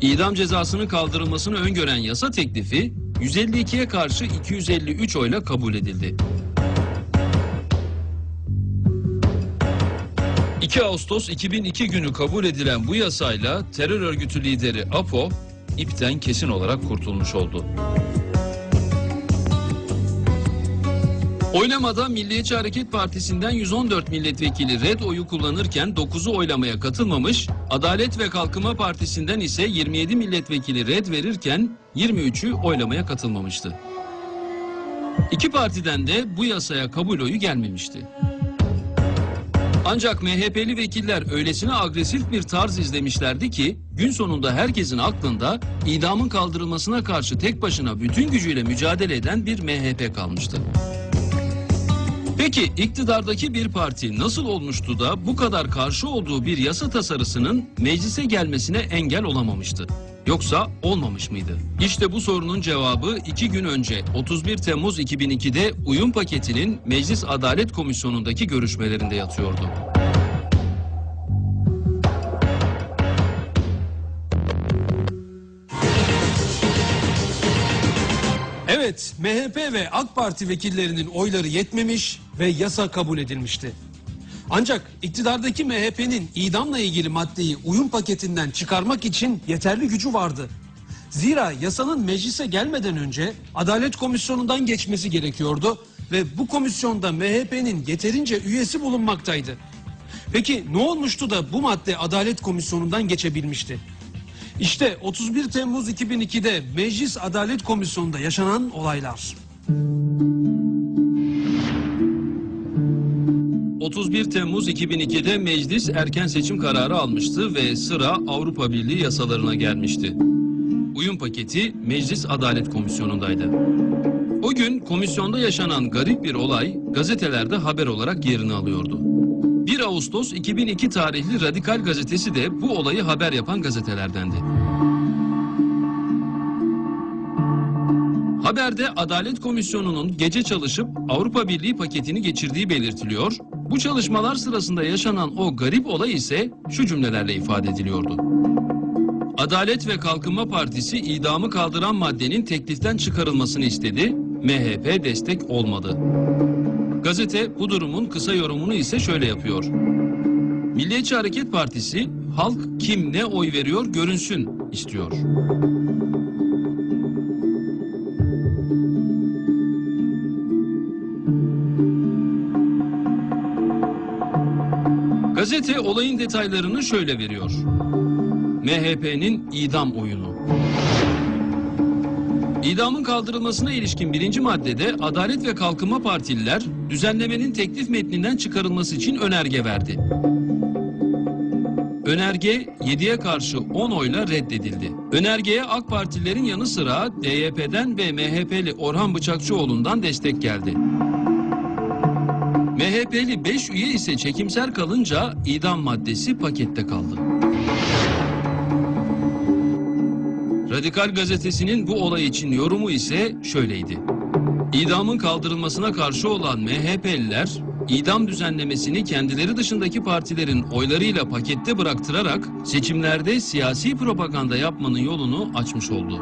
İdam cezasının kaldırılmasını öngören yasa teklifi 152'ye karşı 253 oyla kabul edildi. 2 Ağustos 2002 günü kabul edilen bu yasayla terör örgütü lideri APO ipten kesin olarak kurtulmuş oldu. Oylamada Milliyetçi Hareket Partisi'nden 114 milletvekili red oyu kullanırken 9'u oylamaya katılmamış, Adalet ve Kalkınma Partisi'nden ise 27 milletvekili red verirken 23'ü oylamaya katılmamıştı. İki partiden de bu yasaya kabul oyu gelmemişti. Ancak MHP'li vekiller öylesine agresif bir tarz izlemişlerdi ki gün sonunda herkesin aklında idamın kaldırılmasına karşı tek başına bütün gücüyle mücadele eden bir MHP kalmıştı. Peki iktidardaki bir parti nasıl olmuştu da bu kadar karşı olduğu bir yasa tasarısının meclise gelmesine engel olamamıştı? Yoksa olmamış mıydı? İşte bu sorunun cevabı iki gün önce 31 Temmuz 2002'de uyum paketinin Meclis Adalet Komisyonu'ndaki görüşmelerinde yatıyordu. Evet, MHP ve AK Parti vekillerinin oyları yetmemiş ve yasa kabul edilmişti. Ancak iktidardaki MHP'nin idamla ilgili maddeyi uyum paketinden çıkarmak için yeterli gücü vardı. Zira yasanın meclise gelmeden önce Adalet Komisyonu'ndan geçmesi gerekiyordu ve bu komisyonda MHP'nin yeterince üyesi bulunmaktaydı. Peki ne olmuştu da bu madde Adalet Komisyonu'ndan geçebilmişti? İşte 31 Temmuz 2002'de Meclis Adalet Komisyonu'nda yaşanan olaylar. 31 Temmuz 2002'de meclis erken seçim kararı almıştı ve sıra Avrupa Birliği yasalarına gelmişti. Uyum paketi Meclis Adalet Komisyonu'ndaydı. O gün komisyonda yaşanan garip bir olay gazetelerde haber olarak yerini alıyordu. 1 Ağustos 2002 tarihli Radikal gazetesi de bu olayı haber yapan gazetelerdendi. Haberde Adalet Komisyonu'nun gece çalışıp Avrupa Birliği paketini geçirdiği belirtiliyor. Bu çalışmalar sırasında yaşanan o garip olay ise şu cümlelerle ifade ediliyordu. Adalet ve Kalkınma Partisi idamı kaldıran maddenin tekliften çıkarılmasını istedi. MHP destek olmadı. Gazete bu durumun kısa yorumunu ise şöyle yapıyor. Milliyetçi Hareket Partisi halk kim ne oy veriyor görünsün istiyor. Gazete olayın detaylarını şöyle veriyor. MHP'nin idam oyunu. İdamın kaldırılmasına ilişkin birinci maddede Adalet ve Kalkınma Partililer düzenlemenin teklif metninden çıkarılması için önerge verdi. Önerge 7'ye karşı 10 oyla reddedildi. Önergeye AK Partililerin yanı sıra DYP'den ve MHP'li Orhan Bıçakçıoğlu'ndan destek geldi. MHP'li 5 üye ise çekimser kalınca idam maddesi pakette kaldı. Radikal gazetesinin bu olay için yorumu ise şöyleydi. İdamın kaldırılmasına karşı olan MHP'liler, idam düzenlemesini kendileri dışındaki partilerin oylarıyla pakette bıraktırarak seçimlerde siyasi propaganda yapmanın yolunu açmış oldu.